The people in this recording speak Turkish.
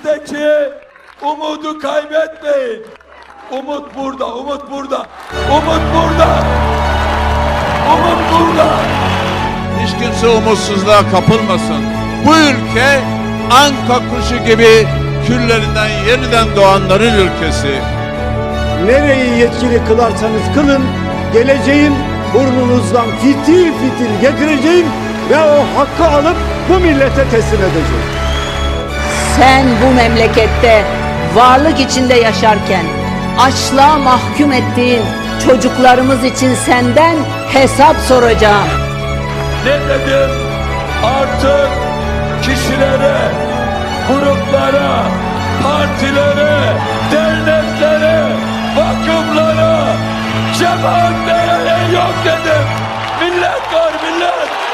içinizdeki umudu kaybetmeyin. Umut burada, umut burada, umut burada, umut burada. Hiç kimse umutsuzluğa kapılmasın. Bu ülke anka kuşu gibi küllerinden yeniden doğanların ülkesi. Nereyi yetkili kılarsanız kılın, geleceğin burnunuzdan fitil fitil getireceğim ve o hakkı alıp bu millete teslim edeceğim. Sen bu memlekette varlık içinde yaşarken açlığa mahkum ettiğin çocuklarımız için senden hesap soracağım. Ne dedim? Artık kişilere, gruplara, partilere, derneklere, vakıflara, cemaatlere yok dedim. Millet var millet.